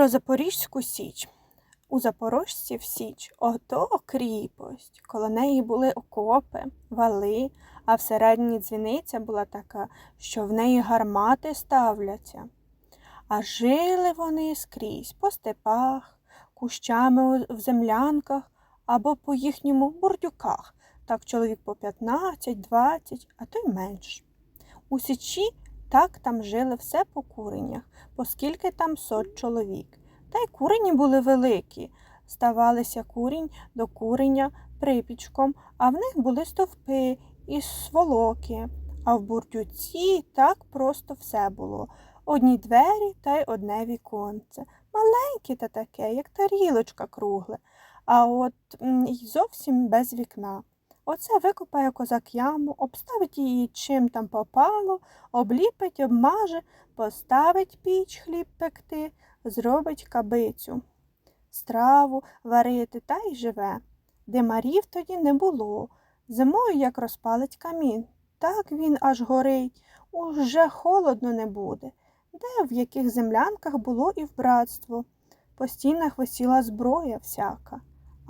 Про Запорізьку Січ. У Запорожців Січ ото кріпость. Коло неї були окопи, вали, а всередині дзвіниця була така, що в неї гармати ставляться. А жили вони скрізь по степах, кущами в землянках або по їхньому бурдюках, так чоловік по 15, 20, а то й менш. У Січі так там жили все по куренях, поскільки там сот чоловік. Та й курені були великі. Ставалися курінь до куреня припічком, а в них були стовпи і сволоки. А в бурдюці так просто все було. Одні двері та й одне віконце. Маленьке та таке, як тарілочка кругле, а от й зовсім без вікна. Оце викопає козак яму, обставить її чим там попало, обліпить, обмаже, поставить піч хліб пекти, зробить кабицю, страву варити та й живе. Димарів тоді не було. Зимою, як розпалить камін, так він аж горить, уже холодно не буде. Де в яких землянках було і в братство. По стінах висіла зброя всяка,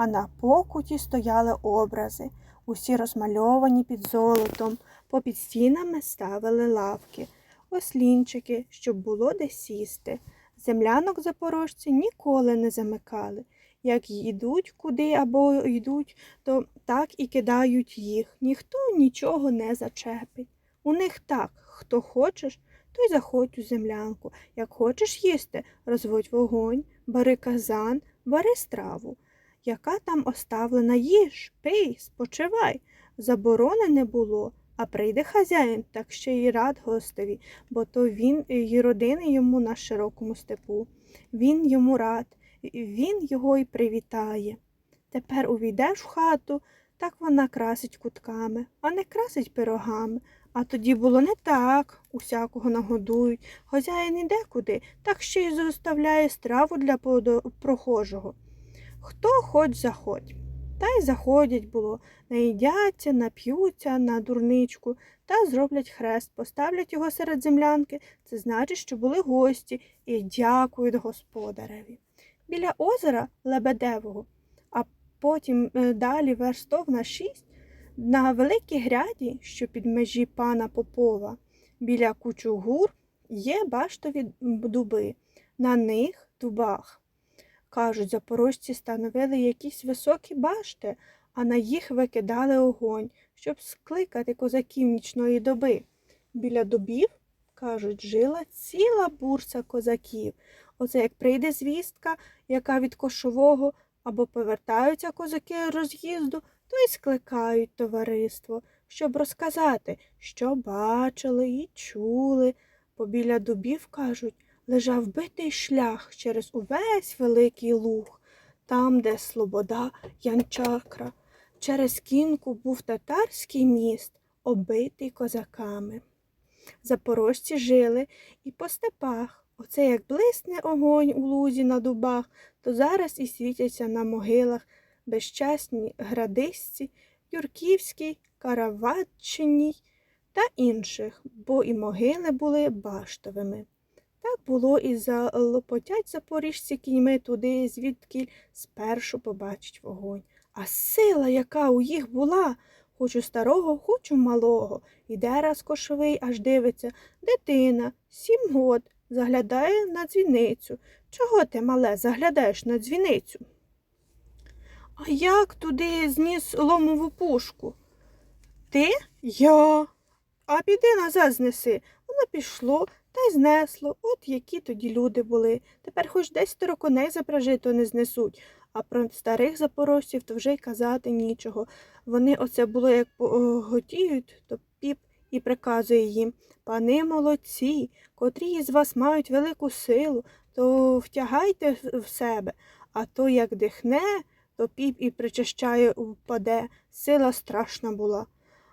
а на покуті стояли образи, усі розмальовані під золотом, попід стінами ставили лавки ослінчики, щоб було де сісти. Землянок запорожці ніколи не замикали. Як йдуть куди або йдуть, то так і кидають їх. Ніхто нічого не зачепить. У них так, хто хочеш, той заходь у землянку. Як хочеш їсти, розводь вогонь, бери казан, бери страву. Яка там оставлена їж, пий, спочивай. Заборони не було, а прийде хазяїн, так ще й рад гостеві, бо то він і родини йому на широкому степу. Він йому рад, він його й привітає. Тепер увійдеш в хату, так вона красить кутками, а не красить пирогами. А тоді було не так, усякого нагодують. Хазяїн іде куди, так ще й заставляє страву для прохожого. Хто хоч заходь. Та й заходять було, наїдяться, нап'ються на дурничку та зроблять хрест, поставлять його серед землянки. Це значить, що були гості і дякують господареві. Біля озера Лебедевого, а потім е, далі верстов на шість, на великій гряді, що під межі пана Попова, біля кучугур, є баштові дуби. На них дубах. Кажуть, запорожці становили якісь високі башти, а на їх викидали огонь, щоб скликати козаків нічної доби. Біля дубів, кажуть, жила ціла бурса козаків. Оце як прийде звістка, яка від кошового, або повертаються козаки роз'їзду, то й скликають товариство, щоб розказати, що бачили і чули. Побіля дубів, кажуть, лежав битий шлях через увесь великий луг, там, де Слобода, Янчакра. Через кінку був татарський міст, оббитий козаками. Запорожці жили і по степах. Оце як блисне огонь у лузі на дубах, то зараз і світяться на могилах безчасні градисці, Юрківській, Караватчиній та інших, бо і могили були баштовими. Так було і залопотять запоріжці кіньми туди, звідки спершу побачить вогонь. А сила, яка у їх була, хоч у старого, хоч у малого. Іде раз кошовий, аж дивиться, дитина, сім год, заглядає на дзвіницю. Чого ти, мале, заглядаєш на дзвіницю? А як туди зніс ломову пушку? Ти? Я. А піди назад знеси. Воно пішло та й знесло. От які тоді люди були. Тепер хоч десятеро коней запряжи, то не знесуть. А про старих запорожців то вже й казати нічого. Вони оце було як готіють, то піп і приказує їм пани молодці, котрі із вас мають велику силу, то втягайте в- себе, а то як дихне, то піп і причащає упаде. Сила страшна була.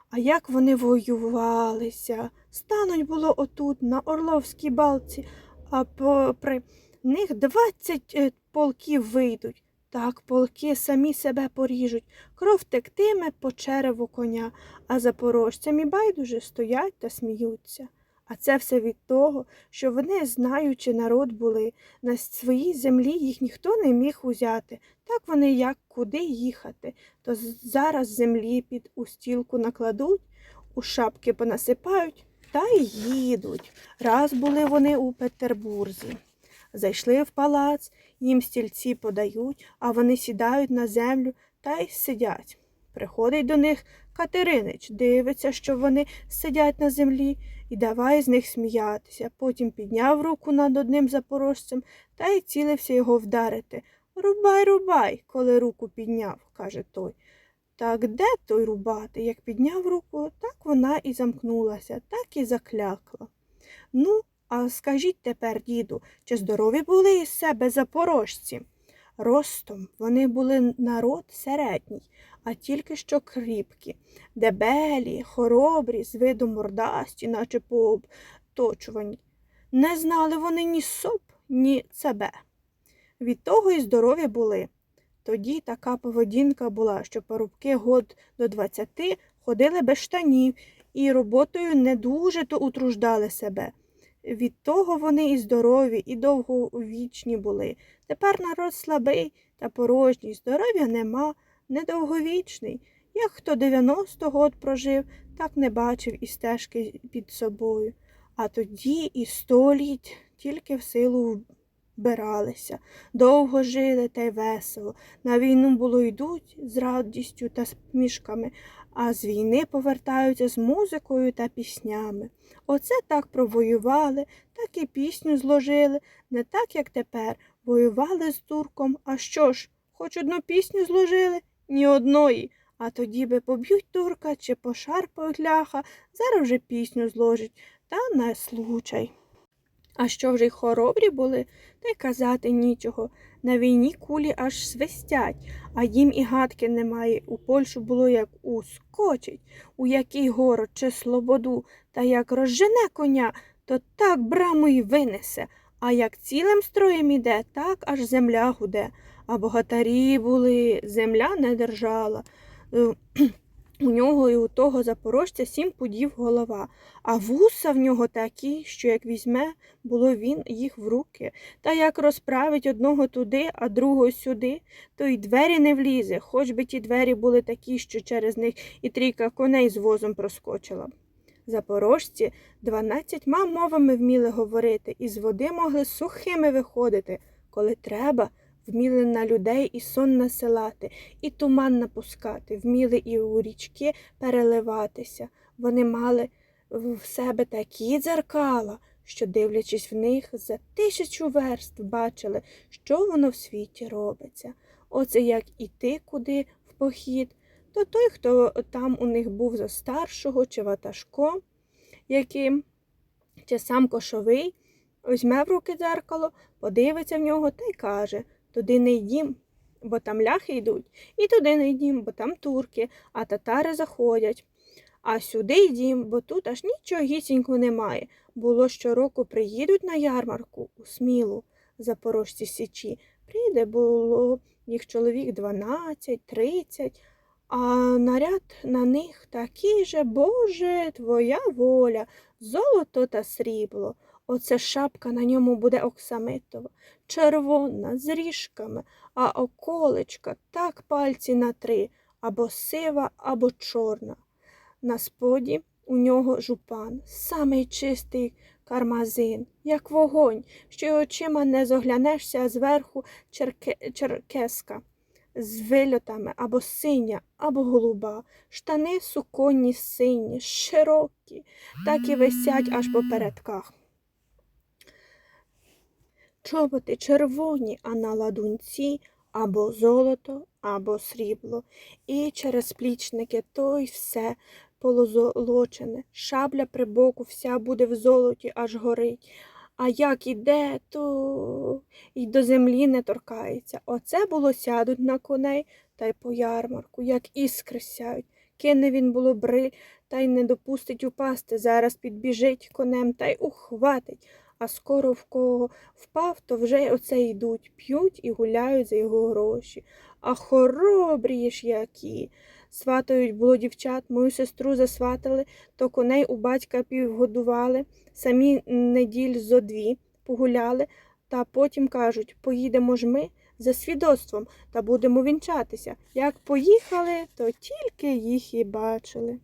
А як вони воювалися? Стануть було отут, на Орловській балці, а попри них двадцять е, полків вийдуть. Так полки самі себе поріжуть, кров тектиме по череву коня, а запорожцям і байдуже стоять та сміються. А це все від того, що вони, знаючи народ були, на своїй землі їх ніхто не міг узяти. Так вони як куди їхати, то зараз землі під устілку накладуть, у шапки понасипають та й їдуть. Раз були вони у Петербурзі. Зайшли в палац, їм стільці подають, а вони сідають на землю та й сидять. Приходить до них Катеринич, дивиться, що вони сидять на землі, і давай з них сміятися. Потім підняв руку над одним запорожцем та й цілився його вдарити. Рубай, рубай, коли руку підняв, каже той. Так де той рубати? Як підняв руку, так вона і замкнулася, так і заклякла. Ну, а скажіть тепер, діду, чи здорові були із себе запорожці? Ростом вони були народ середній, а тільки що кріпкі, дебелі, хоробрі, з виду мордасті, наче пообточувані. Не знали вони ні соп, ні цебе. Від того й здорові були. Тоді така поведінка була, що парубки год до двадцяти ходили без штанів і роботою не дуже то утруждали себе. Від того вони і здорові, і довговічні були. Тепер народ слабий та порожній, здоров'я нема, недовговічний. Як хто 90 год прожив, так не бачив і стежки під собою. А тоді і сто літ тільки в силу вбиралися, довго жили та й весело. На війну було йдуть з радістю та смішками, а з війни повертаються з музикою та піснями. Оце так провоювали, так і пісню зложили, не так, як тепер. Воювали з турком. А що ж, хоч одну пісню зложили? Ні одної. А тоді би поб'ють турка чи пошарпають ляха, зараз вже пісню зложить, та на случай. А що вже й хоробрі були, та й казати нічого. На війні кулі аж свистять, а їм і гадки немає. У Польщу було як ускочить, у який город чи слободу, та як розжене коня, то так браму й винесе. А як цілим строєм іде, так аж земля гуде. А богатарі були, земля не держала. Е, У нього і у того запорожця сім пудів голова, а вуса в нього такі, що як візьме, було він їх в руки. Та як розправить одного туди, а другого сюди, то й двері не влізе, хоч би ті двері були такі, що через них і трійка коней з возом проскочила. б. Запорожці дванадцятьма мовами вміли говорити, і з води могли сухими виходити, коли треба, вміли на людей і сон насилати, і туман напускати, вміли і у річки переливатися. Вони мали в себе такі дзеркала, що, дивлячись в них, за тисячу верст бачили, що воно в світі робиться. Оце як іти куди в похід, то той, хто там у них був за старшого чи ватажком, яким, чи сам кошовий, візьме в руки дзеркало, подивиться в нього та й каже туди не йдім, бо там ляхи йдуть, і туди не йдім, бо там турки, а татари заходять. А сюди йдім, бо тут аж нічогісінько немає. Було щороку приїдуть на ярмарку у Смілу, запорожці січі. Прийде було їх чоловік 12, 30, а наряд на них такий же, Боже, твоя воля, золото та срібло. Оце шапка на ньому буде оксамитова, червона, з ріжками, а околечка так пальці на три, або сива, або чорна. На споді у нього жупан, самий чистий кармазин, як вогонь, що й очима не зоглянешся, зверху черке... черкеска з вильотами або синя, або голуба, штани суконні сині, широкі, так і висять аж по передках. Чоботи червоні, а на ладунці або золото, або срібло, і через плічники то й все полозолочене, шабля при боку вся буде в золоті, аж горить. А як іде, то й до землі не торкається. Оце було сядуть на коней та й по ярмарку, як іскри сяють. Кине він було бриль та й не допустить упасти. Зараз підбіжить конем та й ухватить. А скоро в кого впав, то вже оце йдуть, п'ють і гуляють за його гроші. А хоробрі ж які. сватають було дівчат, мою сестру засватали, то коней у батька півгодували, самі неділь зо дві погуляли, та потім кажуть, поїдемо ж ми за свідоцтвом та будемо вінчатися. Як поїхали, то тільки їх і бачили.